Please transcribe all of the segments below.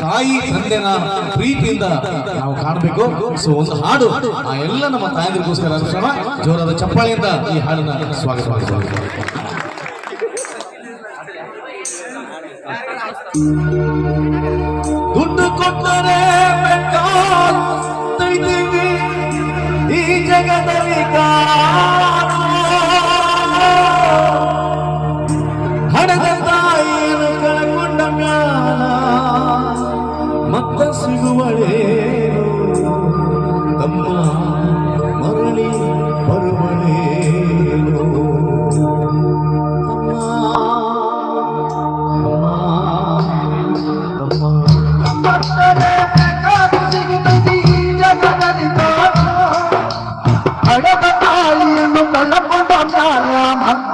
ತಾಯಿ, ತಂದೆನ ಪ್ರೀತಿಯಿಂದ ನಾವು ಕಾಣಬೇಕು. ಸೊ, ಒಂದು ಹಾಡು. ಆ ಎಲ್ಲ ನಮ್ಮ ತಾಯಂದಿರಿಗೋಸ್ಕರ ಅನುಸರಣ ಜೋರಾದ ಚಪ್ಪಾಳೆಯಿಂದ ಈ ಹಾಡನ್ನ ಸ್ವಾಗತ ದುಡ್ಡು ಕೊಟ್ಟರೆ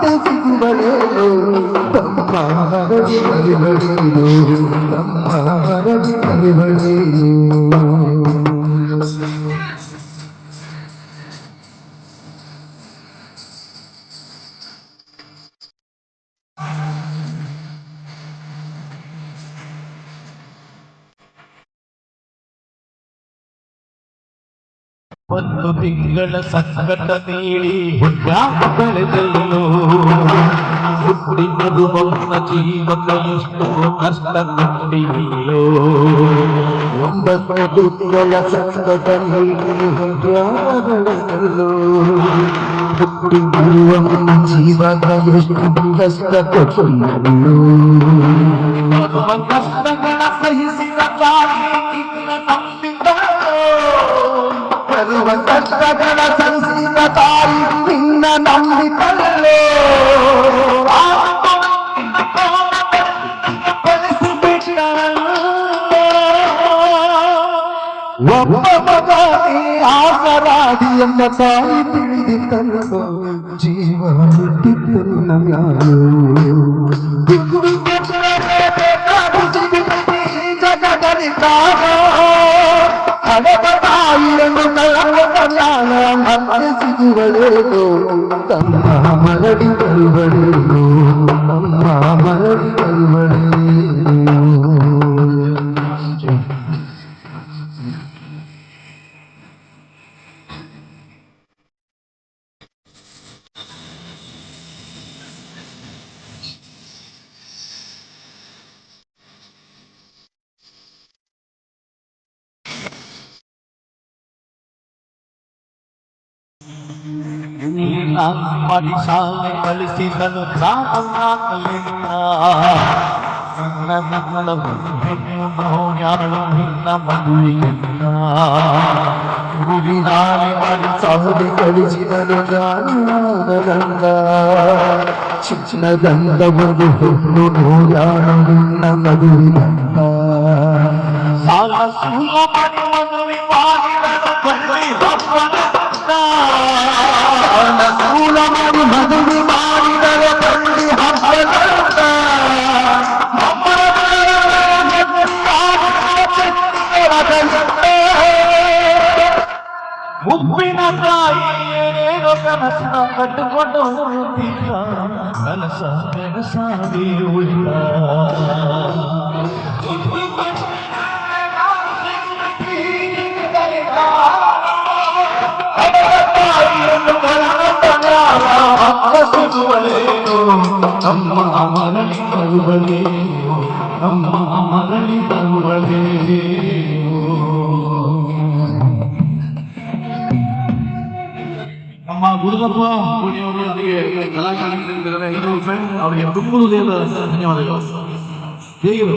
మాట సిగువలేదు తమ్మారడి తమ్మారడి ಒಂದು ತಿಂಗಳ ಸಂಕಟ ನೀಡಿ ಹುಟ್ಟಾಕ ಬೆಳೆದೆಲ್ಲೋ ಹುಟ್ಟಿ ಮಗುವನ್ನ ಜೀವಕ ಎಷ್ಟು ಕಷ್ಟ ಕಂಡಿಲ್ಲೋ ಒಂಬತ್ತು ತಿಂಗಳ ಸಂಕಟ ನೀಡಿಯಾಗಲೆಲ್ಲೋ ಹುಟ್ಟಿ ಬರುವ ಮುನ್ನ ಜೀವಾಗ ಎಷ್ಟು ಕಷ್ಟ ಕೊಟ್ಟಿಲ್ಲೋ ಬರುವ ಕಷ್ಟಗಳ ಸಹಿಸಿದ ತಾಯಿ ನಿನ್ನ ನಂಬಿದಳು. ಬರುವ ಕಷ್ಟಗಳ ಸಂಸಿದ ತಾಯಿ ನಿನ್ನ ನಂಬಿಕೊಳ್ಳೋ ಒಬ್ಬ ಮಗನೇ ಆಸರಾದಿ ಎಂಬ ತಾಯಿ ತಿಳಿದಿದ್ದಲ್ಲೋ ಜೀವ ಬಿಟ್ಟಿತ್ತು ನಮ್ಯಾರು ಜಗದಲ್ಲಿ ಕಾಣ ಮತ್ತೆ ಸಿಗುವಳೇನು ತಮ್ಮ ಮರಳಿ ಬರುವಳೇನು ಮಾಡಿ ಸಾಲೆ ಕಲಿಸಿದನು ಸಾಕಲಿಲ್ಲ ನಿನ್ನ ಮದುವೆಯನ್ನ ಗುರಿನಾನೆ ಮಾಡಿ ಸಹದೆ ಕಳಿಸಿದನು ಜಾನಗಂಗ ಶಿಕ್ಷಣ ಗಂಧವನ್ನು ಹೆಣ್ಣು ನೋಡಾಣ ನಿನ್ನ ಮದುವಿನಂಗ ಸಾಲ ಸೂಲ ಏನೇನೋ ಕನಸನ ಕಟ್ಟಿಕೊಂಡು ಹೋಗುತ್ತಿಲ್ಲ ಕನಸ ಕನಸಾಗಿರುವುದಿಲ್ಲ ಸಿಗುವಳೇನು ನಮ್ಮ ಮರಳಿ ಬರುವಳೇನು ನಮ್ಮ ಮರಳಿ ಬರುವಳೇನು ನಮ್ಮ ಗುರುದಪ್ಪ ಪುಣಿಯವರು ನನಗೆ ರೂಪಾಯಿ ಅವರಿಗೆ ತುಂಬ ಹೃದಯದ ಧನ್ಯವಾದಗಳು. ಹೇಗಿರು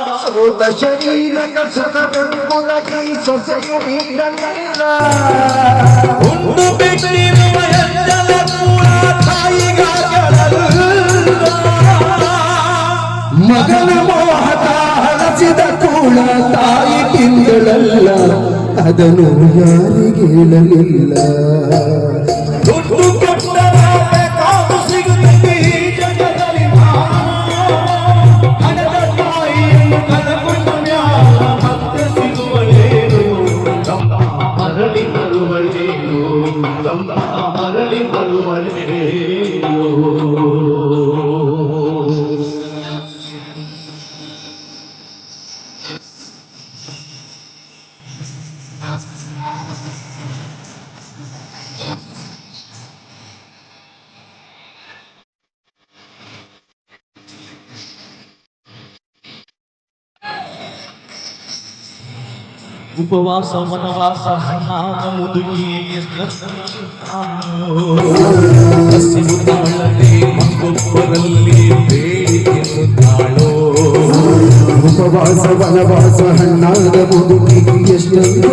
ಪ್ರೀತಿ ಸೊಸಿನ ಕಂಡಲ್ಲ ಸೊಸೆಯು ನಾಯಿಯ ಹಂಗ ನೋಡಿಕೊಳ್ಳಲಿಲ್ಲ ಮಗಳಿಗಿಂತ ಹೆಚ್ಚಿನ ಪ್ರೀತಿ ಸೊಸಿನ ಕಂಡಲ್ಲ ಸೊಕ್ಕಿನ ಸೊಸೆಯು ತಾಯಿಯ ಹಾಗ ನೋಡಿಕೊಳ್ಳಲಿಲ್ಲ ಸೋತ ಶರೀರ ಸೋತ ಶರೀರ ಸುಖವೆಂಬುದಕ್ಕೆ ಸೊಸೆಯು ನೀಡಲಿಲ್ಲ. ಒಂದು ಬಿಟ್ಟಿರುವ ಎಲ್ಲ ಕೂಡ ತಾಯಿಗಾಗಲಲ್ಲ. ಮಗನ ಮೋಹದ ಹಳಸಿದ ಕೂಡ ತಾಯಿ ತಿಂಗಳಲ್ಲ ಅದನ್ನು ಯಾರಿಗೆ তোমার প্রেম ಉಪವಾಸ ವನವಾಸ ಹಣ್ಣಾದ ಮುದುಕಿ ಹಸಿರು ತಾಳದೆ ಮಂಗೊಬ್ಬರಲ್ಲಿ ಬೇಡಿಕೆ ತಾಳೋ ಉಪವಾಸ ವನವಾಸ ಹಣ್ಣಾದ ಮುದುಕಿಗೆ ಎಷ್ಟೊಂದು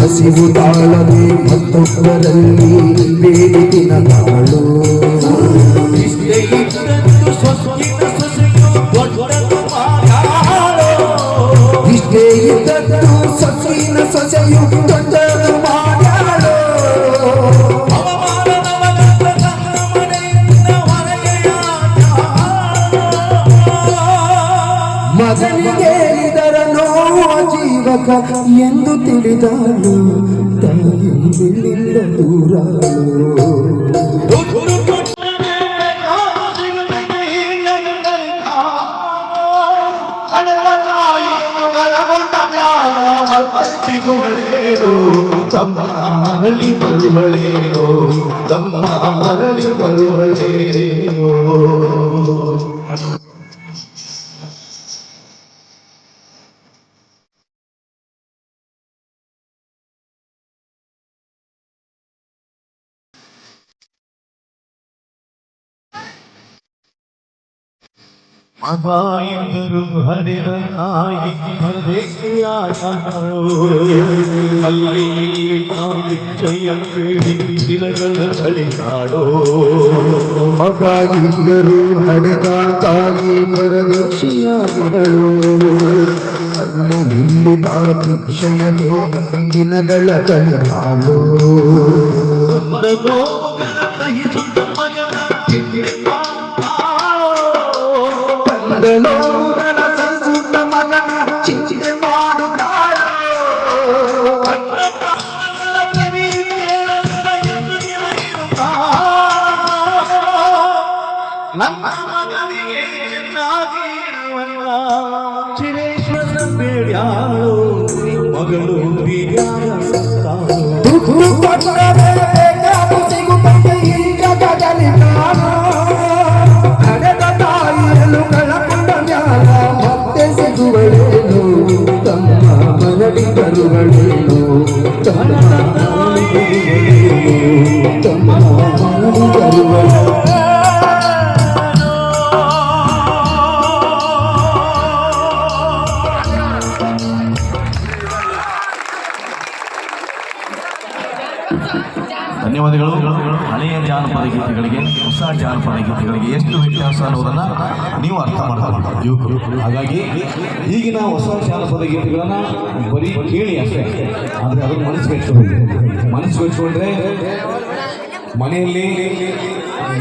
ಹಸಿವು ತಾಳದೆ ಮತ್ತೊಬ್ಬರಲ್ಲಿ ಬೇಡಿಕಿನ ತಾಳು ಇಷ್ಟೇ ಇದ್ದದ್ದು ಸೊಸಿನ ಸೊಸೆಯು ದೊಡ್ಡದು ಮಾಡ್ಯಾಳು ಅವಮಾನದವನಂತ ತನ್ನ ಮನೆಯಿಂದ ಹೊರಗೆಯಾದ ಮಗನಿಗೆ ಇದರ ನೋವ ಜೀವಕ ಎಂದು ತಿಳಿದಾಳು ತಾಯಿಯಿಂದ ದೂರಾಳು ಮ್ಯಾಲ ಸಿಗುವಳೇನು ತಮ್ಮ ಮರಳಿ ಬರುವಳೇನು ತಮ್ಮ ಮರಳಿ ಬರುವಳೇನು വിജയം കളിക്കാടോ മകാരികരു ഹരിതാത്താകി വരദക്ഷിയാകളോ അന്നു നിന്നിനാർത്തിക്ഷയലോകങ്കിനകള കളിക്കാടോ സ്വന്തമോ കലത്തയി സ്വന്തമയ ചിന്തിപ്പ Hello. ಜಾನಪದ ಗೀತೆಗಳಿಗೆ ಎಷ್ಟು ವ್ಯತ್ಯಾಸ ಅನ್ನೋದನ್ನ ನೀವು ಅರ್ಥ ಮಾಡ್ತಾರೆ ಯುವಕರು ಹಾಗಾಗಿ ಈಗಿನ ಹೊಸ ಜಾನಪದ ಗೀತೆಗಳನ್ನ ಬರೀ ಕೇಳಿ ಅಷ್ಟೇ. ಆದರೆ ಅದನ್ನು ಮನಸ್ಸಿಗೆ ಮನಸ್ಸು ಮೆಚ್ಕೊಂಡ್ರೆ ಮನೆಯಲ್ಲಿ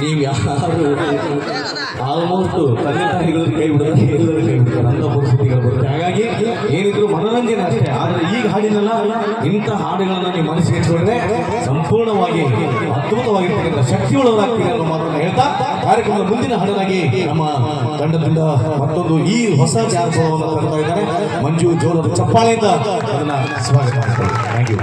ನೀವು ಯಾರು ಆಲ್ಮೋಸ್ಟ್ ತಂದೆ ತಾಯಿಗಳು ಕೈ ಬಿಡೋದು ಎಲ್ಲರೂ ಕೈ ಬಿಡ್ತಾರೆ ಅಂತ ಪರಿಸ್ಥಿತಿಗಳು ಬರುತ್ತೆ. ಹಾಗಾಗಿ ಏನಿದ್ರು ಮನೋರಂಜನೆ ಅಷ್ಟೇ. ಆದರೆ ಈಗ ಹಾಡಿನಲ್ಲ, ಇಂಥ ಹಾಡುಗಳನ್ನ ನೀವು ಮನಸ್ಸಿಗೆ ಇಟ್ಕೊಂಡ್ರೆ ಸಂಪೂರ್ಣವಾಗಿ ಅದ್ಭುತವಾಗಿರ್ತಕ್ಕಂಥ ಶಕ್ತಿಯುಳ್ಳವರಾಗ್ತೀರಿ ಅನ್ನೋ ಮಾತನ್ನು ಹೇಳ್ತಾ ಕಾರ್ಯಕ್ರಮದ ಮುಂದಿನ ಹಾಡನಾಗಿ ನಮ್ಮ ತಂಡದಿಂದ ಮತ್ತೊಂದು ಈ ಹೊಸ ಜಾನಪದವನ್ನು ತರ್ತಾ ಇದ್ದಾರೆ. ಮಂಜು ಜೋರದ ಚಪ್ಪಾಳೆಯಿಂದ ಅದನ್ನ ಸ್ವಾಗತ ಮಾಡ್ತಾರೆ ಥ್ಯಾಂಕ್ ಯು